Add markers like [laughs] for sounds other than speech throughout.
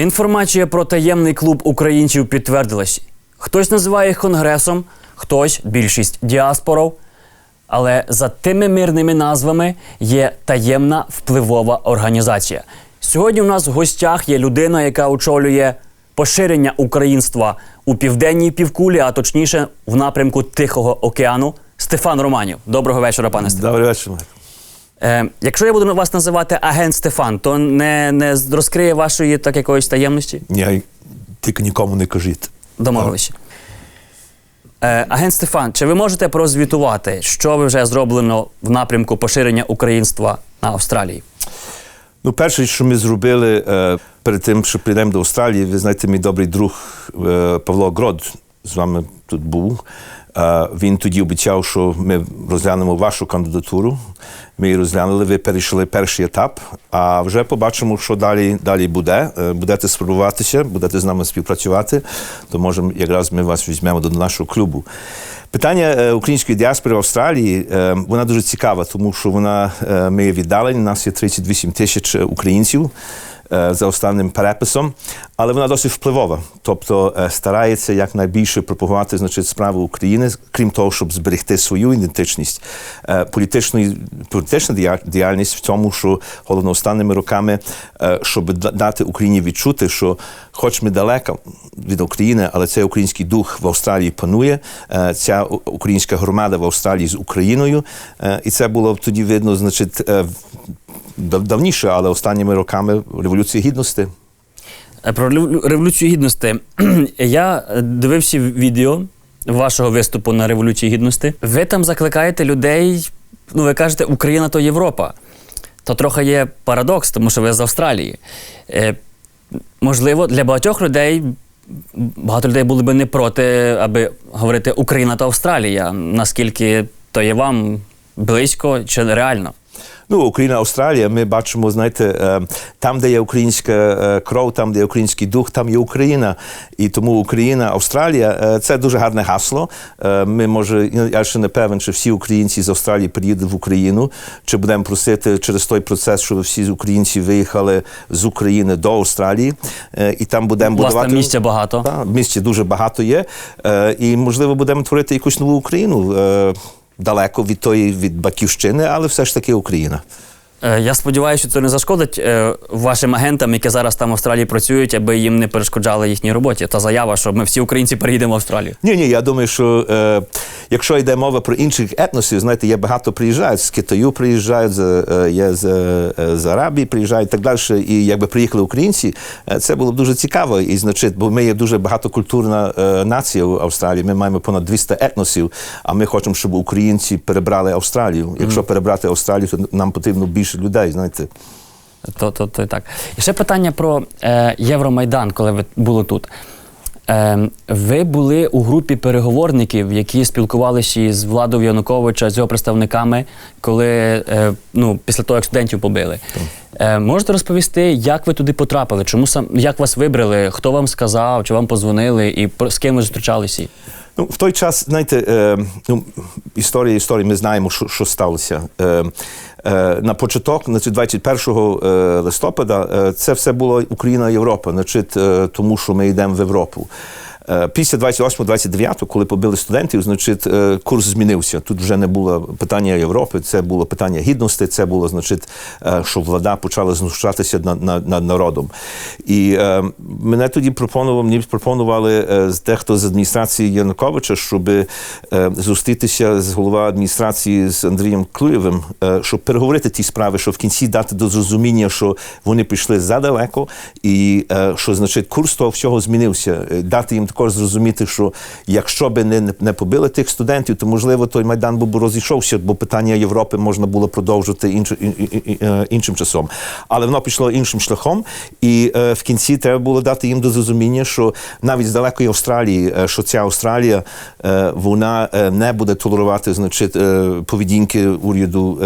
Інформація про таємний клуб українців підтвердилась. Хтось називає їх конгресом, хтось більшість діаспоров. Але за тими мирними назвами є таємна впливова організація. Сьогодні у нас в гостях є людина, яка очолює поширення українства у південній півкулі, а точніше в напрямку Тихого океану. Стефан Романів. Доброго вечора, пане Стефан. Добрий вечір, Майкл. Е, якщо я буду вас називати агент Стефан, то не, не розкриє вашої так якоїсь таємності? Ні, тільки нікому не кажіть. Домовилися. Е, агент Стефан, чи ви можете прозвітувати, що ви вже зроблено в напрямку поширення українства на Австралії? Ну, перше, що ми зробили е, перед тим, що прийдемо до Австралії, ви знаєте, мій добрий друг е, Павло Грод з вами тут був. Він тоді обіцяв, що ми розглянемо вашу кандидатуру. Ми її розглянули, ви перейшли перший етап, а вже побачимо, що далі, далі буде. Е, будете спробуватися, будете з нами співпрацювати, то можемо якраз ми вас візьмемо до нашого клубу. Питання е, української діаспори в Австралії е, вона дуже цікава, тому що вона ми є віддалені. У нас є 38 тисяч українців за останнім переписом, але вона досить впливова. Тобто е, старається якнайбільше пропагувати значить, справи України, крім того, щоб зберегти свою ідентичність. Е, політичної- Політична діяльність в тому, що головно останніми роками, е, щоб дати Україні відчути, що хоч ми далеко від України, але цей український дух в Австралії панує. Е, Ця українська громада в Австралії з Україною. Е, І це було тоді видно, значить, е, давніше, але останніми роками Революції Гідності. Е, Про революцію гідності. [clears throat] Я дивився відео вашого виступу на Революції Гідності. Ви там закликаєте людей, ну ви кажете, Україна то Європа. То трохи є парадокс, тому що ви з Австралії. Е, можливо, для багатьох людей. Багато людей були би не проти, аби говорити Україна та Австралія. Наскільки то є вам близько чи реально? Ну, Україна, Австралія, ми бачимо, знаєте, е, там, де є українська е, кров, там, де є український дух, там є Україна. І тому Україна, Австралія е, це дуже гарне гасло. Ми може, я ще не певен, чи всі українці з Австралії приїдуть в Україну, чи будемо просити через той процес, щоб всі українці виїхали з України до Австралії, і там будемо вас будувати місця багато. Так, місця дуже багато є. І, можливо, будемо творити якусь нову Україну. Далеко від тої від батьківщини, але все ж таки Україна. Е, Я сподіваюся, що це не зашкодить е, вашим агентам, які зараз там в Австралії працюють, аби їм не перешкоджали їхній роботі. Та заява, що ми всі українці переїдемо в Австралію. Ні, ні, я думаю, що е, якщо йде мова про інших етносів, знаєте, є багато приїжджають з Китаю, приїжджають, з, е, є з, е, з Арабії, приїжджають і так далі. І якби приїхали українці, це було б дуже цікаво. І значить, бо ми є дуже багатокультурна е, нація в Австралії. Ми маємо понад 200 етносів, а ми хочемо, щоб українці перебрали Австралію. Якщо перебрати Австралію, то нам потрібно більше людей. Знаєте. То, то, то і так. І ще питання про е, Євромайдан, коли ви були тут. Е, ви були у групі переговорників, які спілкувалися із владою Януковича, з його представниками, коли е, ну, після того, як студентів побили. Е, можете розповісти, як ви туди потрапили? Чому сам як вас вибрали? Хто вам сказав, чи вам позвонили, і про- з ким ви зустрічалися? Ну, в той час, знаєте, е, ну, історія історії, ми знаємо, що, що сталося. Е, е, на початок, на 21 е, листопада, е, це все було Україна Європа, значить, е, тому що ми йдемо в Європу. Е, Після 28-29, коли побили студентів, значить, е, курс змінився. Тут вже не було питання Європи, це було питання гідності, це було, значить, е, що влада почала знущатися над, над, над народом. І е, мене тоді пропонував, мені пропонували дехто з адміністрації Януковича, щоб зустрітися з голова адміністрації з Андрієм Клюєвим, щоб переговорити ті справи, щоб в кінці дати до зрозуміння, що вони пішли задалеко, і що значить курс того всього змінився. Дати їм також зрозуміти, що якщо би не, не побили тих студентів, то можливо той майдан би розійшовся, бо питання Європи можна було продовжити інш, е, іншим часом. Але воно пішло іншим шляхом, і е, в кінці треба було дати їм до зрозуміння, що навіть з далекої Австралії, е, що ця Австралія вона не буде толерувати значить, поведінки уряду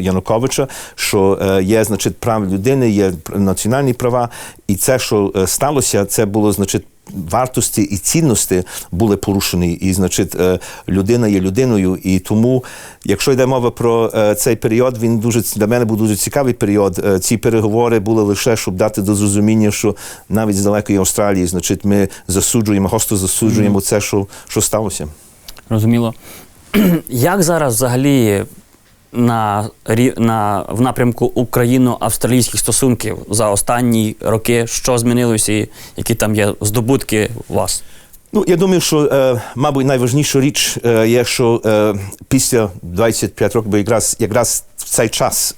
Януковича, що є значить права людини, є національні права, і це, що сталося, це було значить. Вартості і цінності були порушені. І, значить, е, людина є людиною. І тому, якщо йде мова про е, цей період, він дуже для мене був дуже цікавий період. Е, Ці переговори були лише, щоб дати до зрозуміння, що навіть з далекої Австралії, значить, ми засуджуємо, гостро засуджуємо це, що, що сталося. Розуміло. [clears throat] Як зараз взагалі на, на, в напрямку україно-австралійських стосунків за останні роки, що змінилося і які там є здобутки у вас? Ну, я думаю, що, е, мабуть, найважніша річ е, є, що е, після 25 років, бо якраз, якраз в цей час,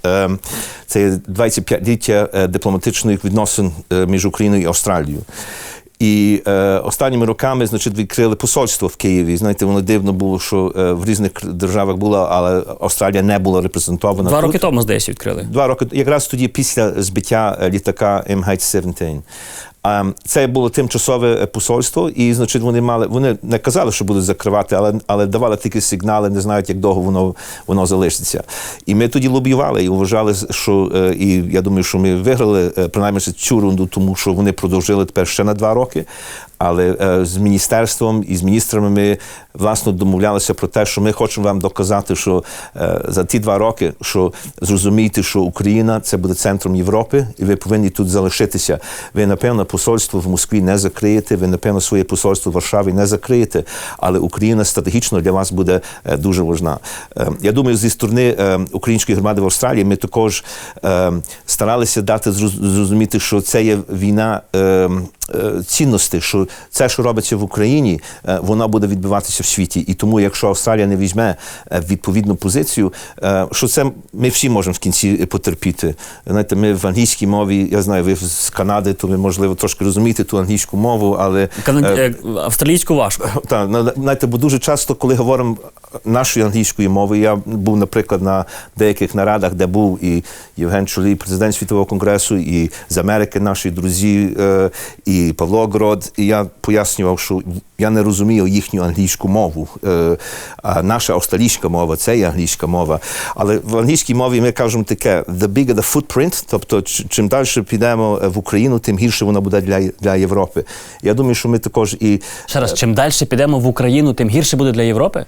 це є 25-ліття е, дипломатичних відносин між Україною і Австралією. І е, останніми роками, значить, відкрили посольство в Києві. Знаєте, воно дивно було, що е, в різних державах було, але Австралія не була репрезентована. Два тут. роки тому, здається, відкрили. Два роки якраз тоді після збиття е, літака MH17. А це було тимчасове е, посольство, і значить вони мали вони не казали, що будуть закривати, але але давали такі сигнали, не знають, як довго воно воно залишиться. І ми тоді лобіювали і вважали, що е, і я думаю, що ми виграли принаймні цю рунду, тому що вони продовжили тепер ще на два роки. Tóquio, Але е, з міністерством і з міністрами ми власне домовлялися про те, що ми хочемо вам доказати, що е, за ті два роки, що зрозумієте, що Україна це буде центром Європи, і ви повинні тут залишитися. Ви, напевно, посольство в Москві не закриєте, ви, напевно, своє посольство в Варшаві не закриєте, але Україна стратегічно для вас буде е, дуже важна. Я думаю, зі сторони української громади в Австралії ми також старалися дати зроз- зрозуміти, що це є війна. Цінності, що це, що робиться в Україні, е, воно буде відбуватися в світі. І тому, якщо Австралія не візьме е, відповідну позицію, е, що це ми всі можемо в кінці потерпіти. Знаєте, ми в англійській мові, я знаю, ви з Канади, то ви можливо трошки розумієте ту англійську мову, але Кана- е, Австралійську важко. [laughs] та на- знаєте, бо дуже часто, коли говоримо нашою англійською мовою, я був, наприклад, на деяких нарадах, де був і Євген Чолій, президент Світового конгресу, і з Америки наші друзі, і Павло Грод. І я пояснював, що я не розумію їхню англійську мову. Е, а наша австралійська мова це є англійська мова. Але в англійській мові ми кажемо таке: the bigger the footprint, тобто чим далі підемо в Україну, тим гірше воно буде для, для Європи. Я думаю, що ми також і Ще раз, чим далі підемо в Україну, тим гірше буде для Європи?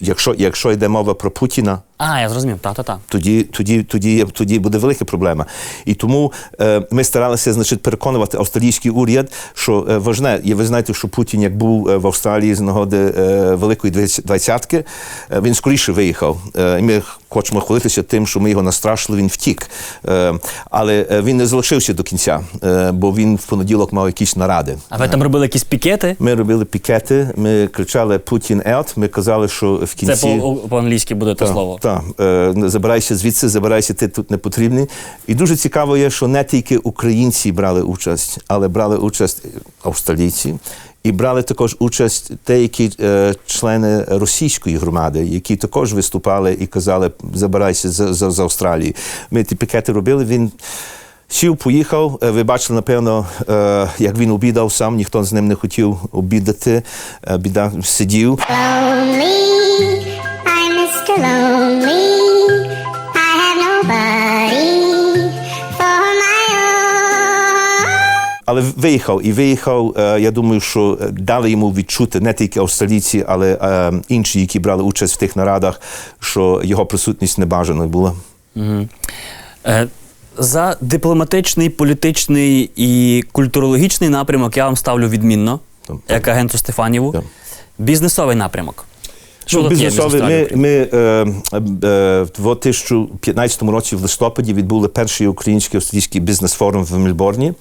Якщо, якщо йде мова про Путіна, А, я зрозумів, та-та-та. тоді, тоді, тоді, тоді буде велика проблема. І тому е, ми старалися значить, переконувати австралійський уряд, що е, важне, і ви знаєте, що Путін, як був е, в Австралії з нагоди е, Великої двадцятки, е, він скоріше виїхав. Е, ми хочемо хвалитися тим, що ми його настрашили, він втік. Е, але е, він не залишився до кінця, е, бо він в понеділок мав якісь наради. А ви там робили якісь пікети? Ми робили пікети, ми кричали Путін ет. Ми казали, що в кінці по- по-англійськи буде те слово. Так, е, забирайся звідси, забирайся, ти тут не потрібний. І дуже цікаво є, що не тільки українці брали участь, але брали участь австралійці. І брали також участь деякі е, члени російської громади, які також виступали і казали, забирайся з, з, з Австралії. Ми ті пікети робили. Він сів, поїхав. Е, Ви бачили, напевно, е, як він обідав сам, ніхто з ним не хотів обідати. Е, біда сидів. Lonely, I'm Але виїхав і виїхав. е, Я думаю, що е, дали йому відчути не тільки австралійці, але е, інші, які брали участь в тих нарадах, що його присутність небажаною була. Е, За дипломатичний, політичний і культурологічний напрямок я вам ставлю відмінно, як агенту Стефаніву. Бізнесовий напрямок. Що Ну, бізнесові, ми, ми е, е, в 2015 році в листопаді відбули перший український австралійський бізнес-форум в Мельбурні.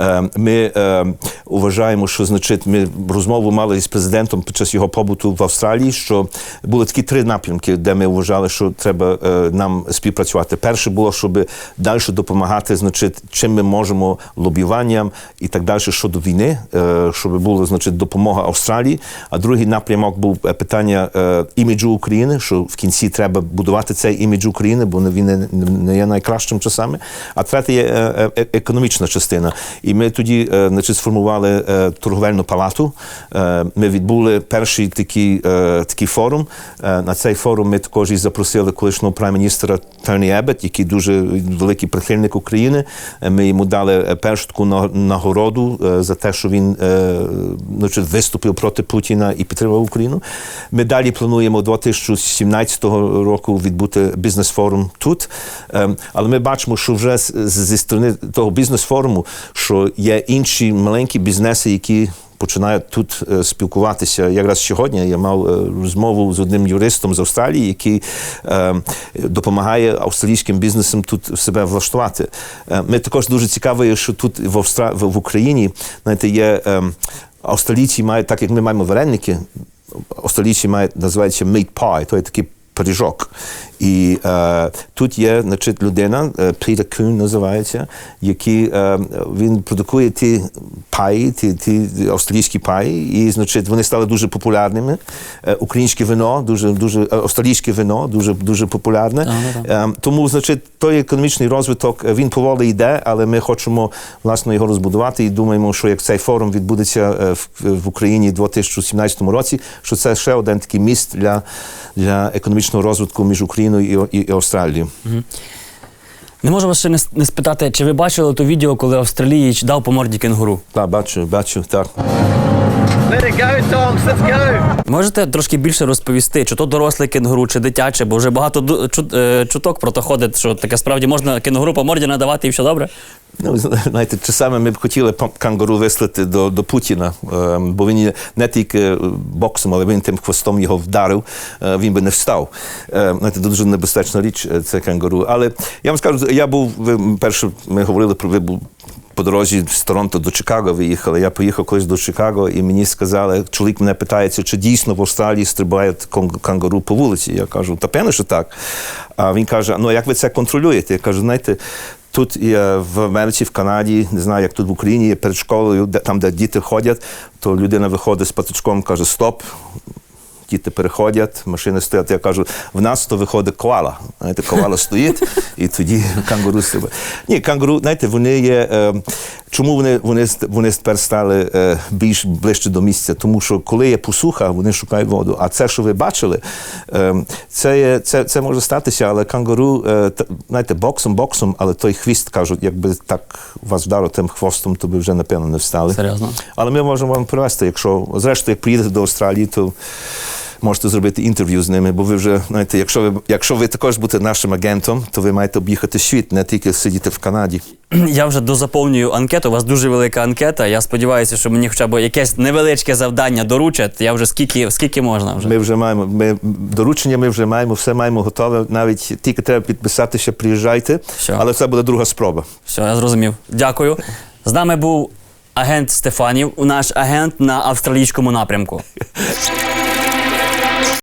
Е, ми е, вважаємо, що значить, ми розмову мали з президентом під час його побуту в Австралії, що були такі три напрямки, де ми вважали, що треба е, нам співпрацювати. Перше було, щоб далі допомагати, значить, чим ми можемо лобіюванням і так далі щодо війни, е, щоб була значить, допомога Австралії. А другий напрямок був е, питання е, іміджу України, що в кінці треба будувати цей імідж України, бо він не, не є найкращим часами. А третє є е, е, економічна частина. І ми тоді значить, сформували торговельну палату. Ми відбули перший такий, такий форум. На цей форум ми також і запросили колишнього прайм-міністра Тоні Ебет, який дуже великий прихильник України. Ми йому дали першу таку нагороду за те, що він значить, виступив проти Путіна і підтримав Україну. Ми далі плануємо 2017 року відбути бізнес-форум тут. Ем, Але ми бачимо, що вже зі сторони того бізнес-форуму, що є інші маленькі бізнеси, які починають тут е, спілкуватися. Якраз сьогодні я мав е, розмову з одним юристом з Австралії, який е, допомагає австралійським бізнесам тут себе влаштувати. Е, ми також дуже цікаві, що тут в, Австра... в Україні знаєте, є е, австралійці мають, так як ми маємо вареники, австралійці має називається meat pie, то є такий пиріжок. І е, тут є значить, людина, е, Пітер Кюн називається, який е, він продукує ті паї, ті, ті австралійські паї, і значить, вони стали дуже популярними. Е, українське вино, дуже, дуже е, австралійське вино, дуже, дуже популярне. Е, тому, значить, той економічний розвиток е, він поволі йде, але ми хочемо власне його розбудувати і думаємо, що як цей форум відбудеться в, в Україні у 2017 році, що це ще один такий міст для, для економічного розвитку між Україною і Австралією. Не можу вас ще не, не спитати, чи ви бачили то відео, коли австралієць дав по морді кенгуру? Так, бачу, бачу, так. Let it go, Tom. Let's go. Можете трошки більше розповісти, чи то доросле кенгуру, чи дитяче, бо вже багато ду- чут- е, чуток про то ходить, що таке справді можна кенгуру по морді надавати і все добре? Ну, знаєте, часами ми б хотіли пам- кангуру вислати до, до Путіна, ем, бо він є не тільки е, боксом, але він тим хвостом його вдарив, е, він би не встав. Е, Знаєте, дуже небезпечна річ е, це кангуру. Але я вам скажу, я був, ви перше, ми говорили про ви був по дорозі з Торонто до Чикаго виїхали. Я поїхав колись до Чикаго, і мені сказали, чоловік мене питається, чи дійсно в Австралії стрибають кон- кангуру по вулиці. Я кажу, та певно, що так. А він каже: ну як ви це контролюєте? Я кажу, знаєте. Тут є в Америці, в Канаді, не знаю, як тут в Україні, перед школою, де, там, де діти ходять, то людина виходить з патичком, каже Стоп. Діти переходять, машини стоять. Я кажу, в нас то виходить коала. Знаєте, коала стоїть, і тоді кангуру себе. Ні, кангуру, знаєте, вони є. Е, чому вони, вони, вони тепер стали е, більш ближче до місця? Тому що коли є посуха, вони шукають воду. А це, що ви бачили, е, це, є, це, це може статися, але кангуру, е, та- знаєте, боксом, боксом, але той хвіст кажуть, якби так вас вдарив тим хвостом, то ви вже напевно не встали. Серйозно? Але ми можемо вам привезти, якщо зрештою, як приїдете до Австралії, то можете зробити інтерв'ю з ними, бо ви вже знаєте, якщо ви якщо ви також будете нашим агентом, то ви маєте об'їхати світ, не тільки сидіти в Канаді. [clears throat] Я вже дозаповнюю анкету. У вас дуже велика анкета. Я сподіваюся, що мені хоча б якесь невеличке завдання доручать. Я вже скільки, скільки можна вже. Ми вже маємо ми доручення, ми вже маємо, все маємо готове. Навіть тільки треба підписатися, приїжджайте. Що? Але це буде друга спроба. Все, я зрозумів. Дякую. З нами був агент Стефанів, наш агент на австралійському напрямку. [laughs]